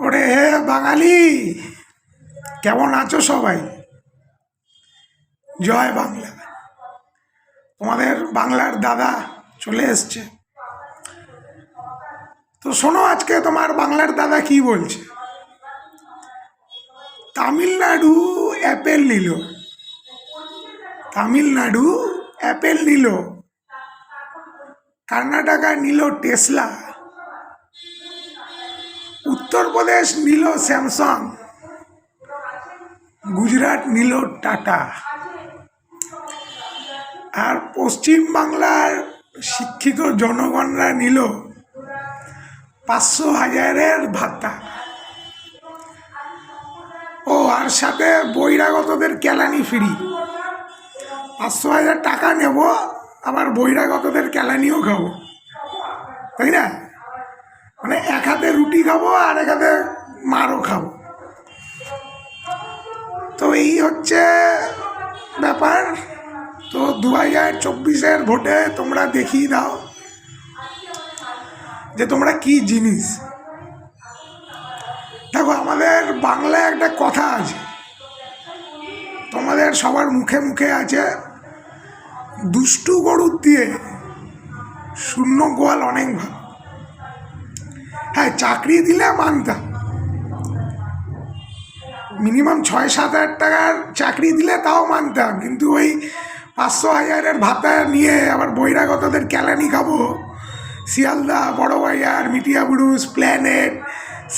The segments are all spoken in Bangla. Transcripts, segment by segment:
ওরে হে বাঙালি, কেমন আছো সবাই? জয় বাংলা। তোমাদের বাংলার দাদা চলে এসছে। তো শোনো আজকে তোমার বাংলার দাদা কি বলছে? তামিলনাড়ু অ্যাপেল নিল। তামিলনাড়ু অ্যাপেল নিল। কর্ণাটকা নিল টেসলা। উত্তরপ্রদেশ নিল স্যামসাং, গুজরাট নিল টাটা। আর পশ্চিম বাংলার শিক্ষিত জনগণরা নিল পাঁচশো হাজারের ভাতা। ও, আর সাথে বহিরাগতদের কেলানি ফ্রি। পাঁচশো হাজার টাকা নেব, আবার বহিরাগতদের কেলানিও খাব। তাই না? মানে এক হাতে রুটি খাব আর এক হাতে মারও খাব। তো এই হচ্ছে ব্যাপার। তো দু হাজার চব্বিশের ভোটে তোমরা দেখিয়ে দাও যে তোমরা কি জিনিস। দেখো, আমাদের বাংলায় একটা কথা আছে। তোমাদের সবার মুখে মুখে আছে, দুষ্টু গরুর দিয়ে শূন্য গোয়াল অনেক ভালো। হ্যাঁ চাকরি দিলে মানতাম মিনিমাম ছয়, সাত হাজার টাকার চাকরি দিলে তাও মানতাম কিন্তু ওই পাঁচশো, হাজারের ভাতা নিয়ে আবার বহিরাগতদের ক্যালানি খাব। শিয়ালদা বড় বাজার মিটিয়াবুরুজ প্ল্যানেট,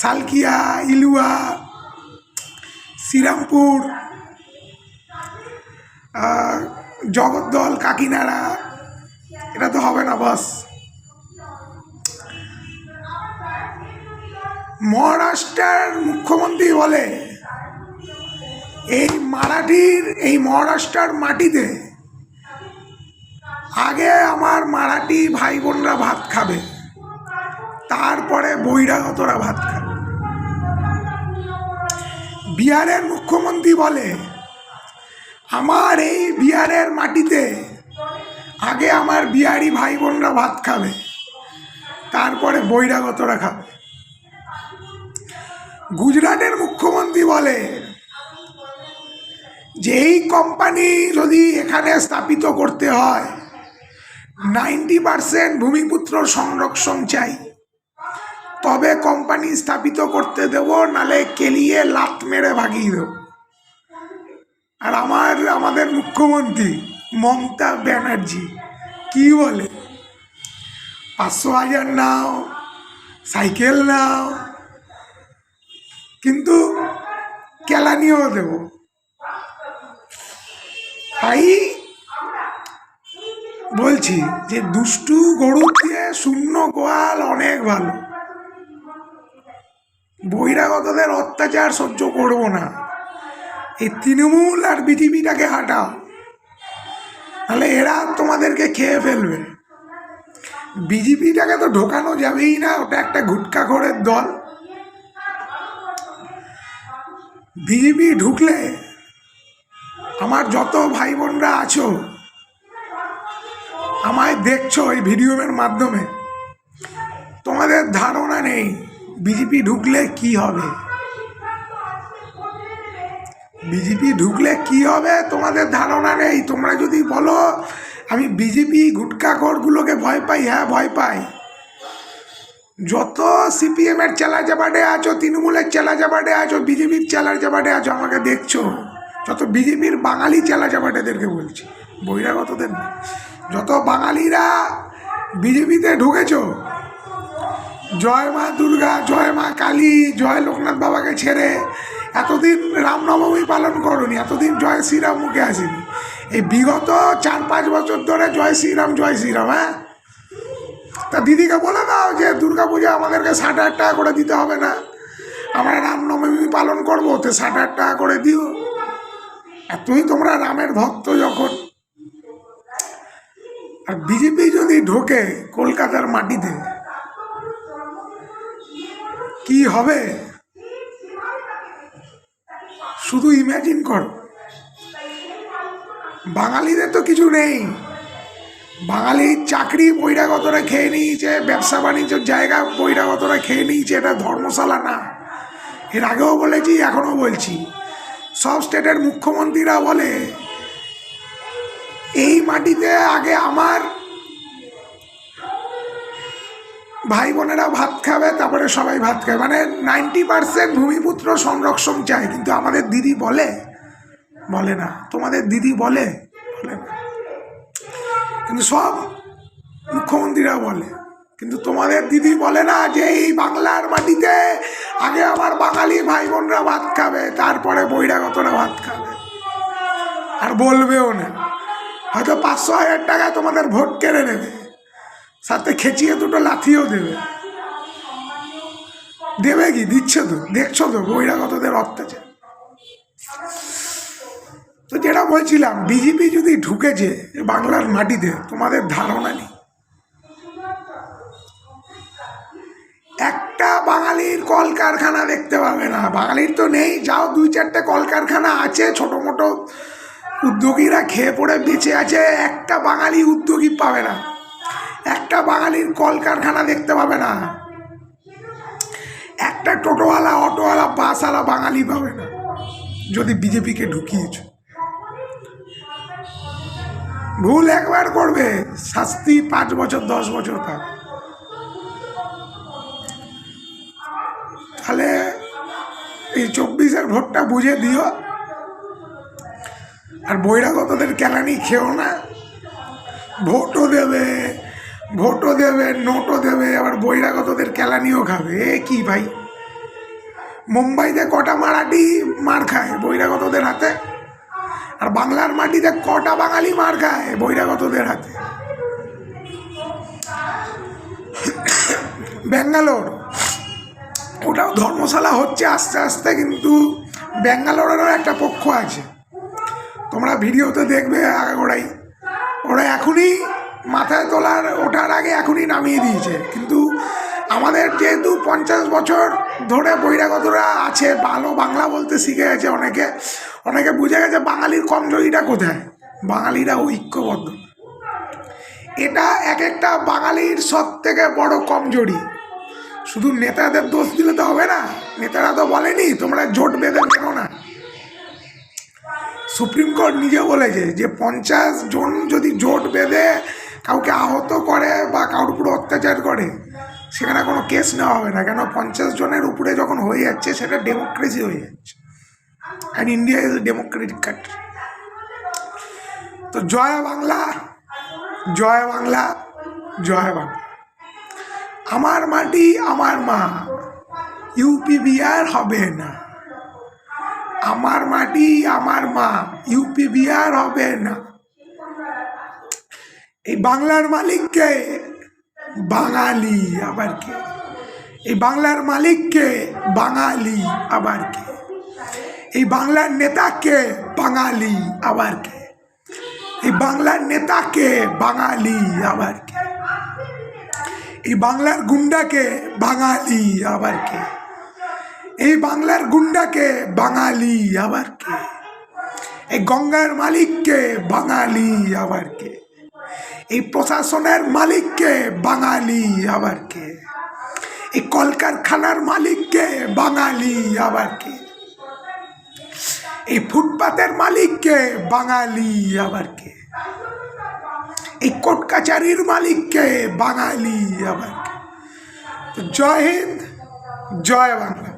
সালকিয়া, ইলুয়া, শ্রীরামপুর জগদ্দল, কাকিনাড়া। এটা তো হবে না, বাস। মহারাষ্ট্রের মুখ্যমন্ত্রী বলে, এই মারাঠির, এই মহারাষ্ট্রের মাটিতে আগে আমার মারাঠি ভাই বোনরা ভাত খাবে, তারপরে বহিরাগতরা ভাত খাবে। বিহারের মুখ্যমন্ত্রী বলে, আমার এই বিহারের মাটিতে আগে আমার বিহারি ভাই বোনরা ভাত খাবে, তারপরে বহিরাগতরা খাবে। গুজরাটের মুখ্যমন্ত্রী বলে, যে এই কোম্পানি যদি এখানে স্থাপিত করতে হয়, নাইনটি পারসেন্ট ভূমিপুত্র সংরক্ষণ চাই। তবে কোম্পানি স্থাপিত করতে দেব, নালে কেলিয়ে লাত মেরে ভাগিয়ে দেব। আর আমার, আমাদের মুখ্যমন্ত্রী মমতা ব্যানার্জি কি বলে, পাঁচশো হাজার নাও, সাইকেল নাও কিন্তু কেলানিও দেব। তাই বলছি যে দুষ্টু গরু দিয়ে শূন্য গোয়াল অনেক ভালো। বহিরাগতদের অত্যাচার সহ্য করব না। এই তৃণমূল আর বিজেপিটাকে হাঁটাও। তাহলে এরা তোমাদেরকে খেয়ে ফেলবে। বিজেপিটাকে তো ঢোকানো যাবেই না, ওটা একটা গুটকা ঘরের দল। বিজেপি ঢুকলে আমার যত ভাই বোনরা আছো, আমায় দেখছ এই ভিডিওর মাধ্যমে। তোমাদের ধারণা নেই বিজেপি ঢুকলে কি হবে। বিজেপি ঢুকলে কি হবে তোমাদের ধারণা নেই। তোমরা যদি বলো, আমি বিজেপি গুটকাখোরগুলোকে ভয় পাই হ্যাঁ ভয় পাই। যত সিপিএমের চেলা চাপাটে আছো, তৃণমূলের চেলা চাপাটে আছো, বিজেপির চেলা চাপাটে আছো, আমাকে দেখছ। যত বিজেপির বাঙালি চেলা জাবাডেদেরকে বলছি, বহিরাগতদের না। যত বাঙালিরা বিজেপিতে ঢুকেছ, জয় মা দুর্গা, জয় মা কালী, জয় লোকনাথ বাবাকে ছেড়ে এতদিন রামনবমী পালন করনি, এতদিন জয় শ্রীরাম মুখে আসেনি। এই বিগত চার পাঁচ বছর ধরে জয় শ্রীরাম জয় শ্রীরাম হ্যাঁ? তা দিদিকে বলে দাও যে দুর্গা পূজা আমাদেরকে ষাট হাজার টাকা করে দিতে হবে না। আমরা রামনবমী পালন করব, তো ষাট হাজার টাকা করে দিও। এতই তোমরা রামের ভক্ত যখন, আর বিজেপি যদি ঢোকে কলকাতার মাটিতে, কি হবে? শুধু ইমাজিন করো। বাঙালিদের তো কিছু নেই। বাঙালির চাকরি বহিরাগতরা খেয়ে নিয়েছে, ব্যবসা বাণিজ্যর জায়গা বহিরাগতরা খেয়ে নিয়েছে, এটা ধর্মশালা না। এর আগেও বলেছি, এখনও বলছি। সব স্টেটের মুখ্যমন্ত্রীরা বলে, এই মাটিতে আগে আমার ভাই বোনেরা ভাত খাবে, তারপরে সবাই ভাত খাবে। মানে নাইনটি পার্সেন্ট ভূমিপুত্র সংরক্ষণ চায়, কিন্তু আমাদের দিদি বলে বলে না। তোমাদের দিদি বলে কিন্তু সব মুখ্যমন্ত্রীরা বলে। কিন্তু তোমাদের দিদি বলে না যে এই বাংলার মাটিতে আগে আমার বাঙালি ভাই বোনরা ভাত খাবে, তারপরে বহিরাগতরা ভাত খাবে। আর বলবেও না। হয়তো পাঁচশো হাজার টাকা তোমাদের ভোট কেড়ে নেবে। সাথে খেচিয়ে দুটো লাথিও দেবে। দেবে কি? দিচ্ছে তো। দেখছ তো বহিরাগতদের অত্যাচার। তো যেটা বলছিলাম বিজেপি যদি ঢুকেছে বাংলার মাটিতে, তোমাদের ধারণা নেই। একটা বাঙালির কলকারখানা দেখতে পাবে না। বাঙালির তো নেই, যাও দুই চারটে কলকারখানা আছে, ছোটো মোটো উদ্যোগীরা খেয়ে পড়ে বেঁচে আছে, একটা বাঙালি উদ্যোগী পাবে না। একটা বাঙালির কলকারখানা দেখতে পাবে না। একটা টোটোওয়ালা, অটোওয়ালা, বাসওয়ালা বাঙালি পাবে না। যদি বিজেপিকে ঢুকিয়েছ। ভুল একবার করবে, শাস্তি পাঁচ বছর, দশ বছর পাবে। তাহলে এই চব্বিশের ভোটটা বুঝে দিও। আর বহিরাগতদের কেলানি খেও না। ভোটও দেবে ভোটও দেবে, নোটও দেবে, আবার বহিরাগতদের কেলানিও খাবে। এ কি ভাই? মুম্বাইতে কটা মারাঠি মার খায় বহিরাগতদের হাতে? আর বাংলার মাটিতে কটা বাঙালি মার খায় বহিরাগতদের হাতে? ব্যাঙ্গালোর। ওটাও ধর্মশালা হচ্ছে আস্তে আস্তে, কিন্তু ব্যাঙ্গালোরেরও একটা পক্ষ আছে। তোমরা ভিডিওতে দেখবে ওরাই ওরা এখনই মাথায় তোলার, ওঠার আগে এখনই নামিয়ে দিয়েছে। কিন্তু আমাদের যেহেতু পঞ্চাশ বছর ধরে বহিরাগতরা আছে, ভালো বাংলা বলতে শিখে গেছে অনেকে অনেকে বুঝে গেছে বাঙালির কমজোরিটা কোথায়? বাঙালিরা ঐক্যবদ্ধ। এটা এক একটা বাঙালির সব থেকে বড় কমজোরি। শুধু নেতাদের দোষ দিলে তো হবে না, নেতারা তো বলেনি, তোমরা জোট বেঁধে মেনো না। সুপ্রিম কোর্ট নিজে বলেছে যে পঞ্চাশ জন যদি জোট বেঁধে কাউকে আহত করে বা কারোর উপর অত্যাচার করে সেখানে কোনো কেস নেওয়া হবে না। কেন? পঞ্চাশ জনের উপরে যখন হয়ে যাচ্ছে, সেটা ডেমোক্রেসি হয়ে যাচ্ছে। And India is a democratic country তো জয় বাংলা জয় বাংলা জয় বাংলা। আমার মাটি, আমার মা। ইউপি বিহার হবে না। আমার মাটি, আমার মা। ইউপি বিহার হবে না। এই বাংলার মালিককে বাঙালি আবার কে? এই বাংলার মালিককে বাঙালি আবার কে? এই বাংলার নেতাকে বাঙালি আবার কে? এই বাংলার নেতাকে বাঙালি আবার কে? এই বাংলার গুন্ডাকে বাঙালি আবার কে? এই বাংলার গুন্ডাকে বাঙালি আবার কে? এই গঙ্গার মালিককে বাঙালি আবার কে? এই প্রশাসনের মালিককে, বাঙালি আবার কে এই কলকারখানার মালিককে, বাঙালি আবার কে এই ফুটপাতের মালিককে, বাঙালি আবার কে এই কোর্ট কাচারির মালিককে, বাঙালি আবার কে জয় হিন্দ, জয় বাংলা।